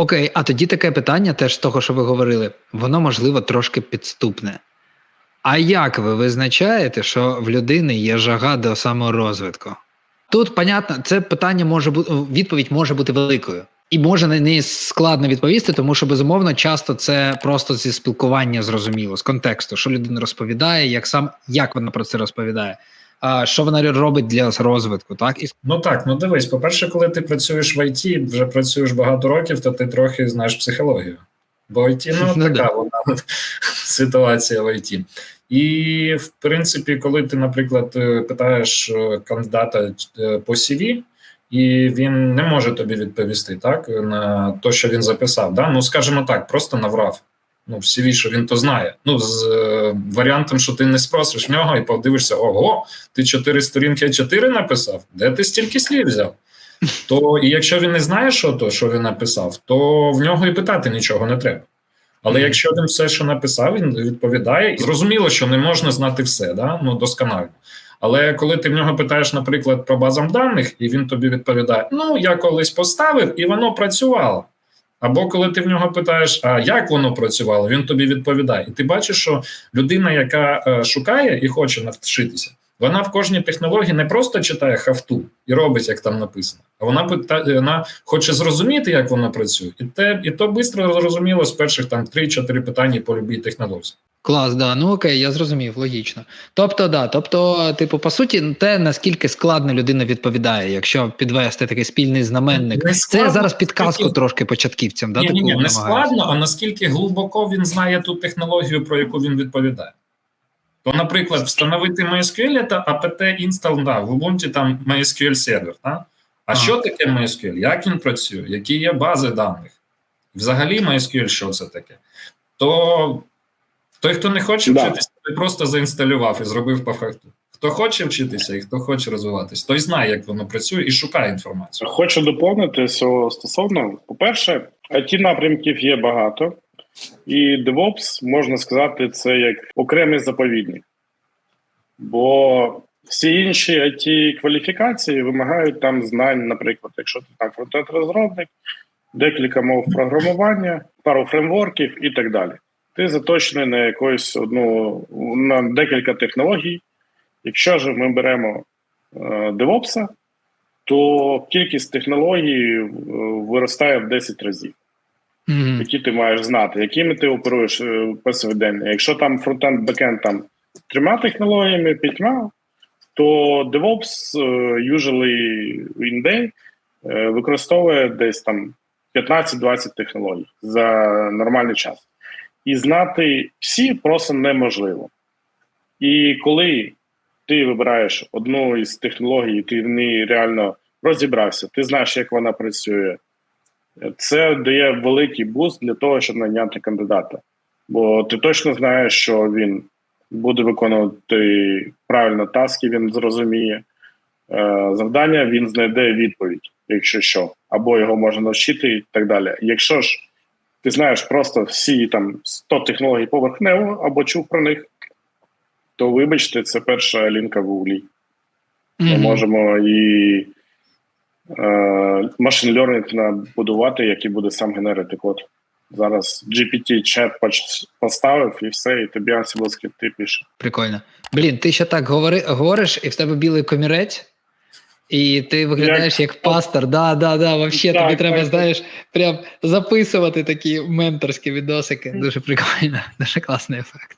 Окей, а тоді таке питання, теж з того, що ви говорили, воно можливо трошки підступне. А як ви визначаєте, що в людини є жага до саморозвитку? Тут, понятно, це питання може бути відповідь може бути великою. І може на неї складно відповісти, тому що безумовно часто це просто зі спілкування зрозуміло, з контексту, що людина розповідає, як сам як вона про це розповідає, що вона робить для розвитку, так і Ну так, ну дивись, по-перше, коли ти працюєш в ІТ, вже працюєш багато років, то ти трохи знаєш психологію. Бо ІТ, ну, Ну, така да. вона ситуація в ІТ. І, в принципі, коли ти, наприклад, е, питаєш е, кандидата е, по CV, і він не може тобі відповісти так, на те, що він записав. Да? Ну, скажімо так, просто наврав. Ну, в CV, що він то знає. Ну, з е, варіантом, що ти не спросиш в нього і подивишся: ого, ти чотири сторінки А4 написав? Де ти стільки слів взяв? То і якщо він не знає, що то, що він написав, то в нього і питати нічого не треба. Але якщо він все, що написав, він відповідає. Зрозуміло, що не можна знати все, да? ну досконально. Але коли ти в нього питаєш, наприклад, про базам даних, і він тобі відповідає: Ну, я колись поставив, і воно працювало. Або коли ти в нього питаєш, а як воно працювало, він тобі відповідає. І ти бачиш, що людина, яка е, шукає і хоче навчитися, вона в кожній технології не просто читає хафту і робить, як там написано, а вона пита- вона хоче зрозуміти, як воно працює, і те, і то швидко зрозуміло з перших там 3-4 питання по любій технології. клас, да, ну окей, я зрозумів, логічно. Тобто, да, тобто, типу, по суті, те наскільки складно людина відповідає, якщо підвести такий спільний знаменник. Не Це складно, я зараз підказку наскільки- трошки початківцям, да, ні, ні, ні, не складно, а наскільки глибоко він знає ту технологію, про яку він відповідає. То, наприклад, встановити MySQL це apt install, да, в Ubuntu там MySQL сервер. Да? А що таке MySQL? Як він працює? Які є бази даних? Взагалі, MySQL, що це таке? То той, хто не хоче Да. вчитися, той просто заінсталював і зробив по факту. Хто хоче вчитися і хто хоче розвиватися, той знає, як воно працює, і шукає інформацію. Хочу доповнити цього стосовно. По-перше, it напрямків є багато, і DevOps, можна сказати, це як окремий заповідник. Бо всі інші it кваліфікації вимагають там знань, наприклад, якщо ти там фронтенд розробник, декілька мов програмування, пару фреймворків і так далі. Ти заточений на якусь одну на декілька технологій. Якщо ж ми беремо е, DevOps, то кількість технологій е, виростає в 10 разів, Мгм. які ти маєш знати, якими ти оперуєш е, повсякденно. Якщо там фронтенд, бекенд там трьома технологіями, п'ятьма, то DevOps е, usually in day е, використовує десь там 15-20 технологій за нормальний час. І знати всі просто неможливо. І коли ти вибираєш одну із технологій, ти в ній реально розібрався, ти знаєш, як вона працює. Це дає великий буст для того, щоб найняти кандидата. Бо ти точно знаєш, що він буде виконувати правильно таски, він зрозуміє е, завдання, він знайде відповідь, якщо що, або його можна навчити, і так далі. Якщо ж ти знаєш просто всі там 100 технологій поверхнево або чув про них, то вибачте, це перша лінка в углі. Ми Мгм. можемо і е, машин learning набудувати, який буде сам генерити код. Зараз GPT чат поставив і все, і тобі Ansible скрипти пише. Прикольно. Блін, ти ще так говори, говориш, і в тебе білий комірець, і ти виглядаєш як, пастор. Да, да, да, вообще, Так, тобі треба, так. знаєш, прям записувати такі менторські відосики. Дуже прикольно, дуже класний ефект.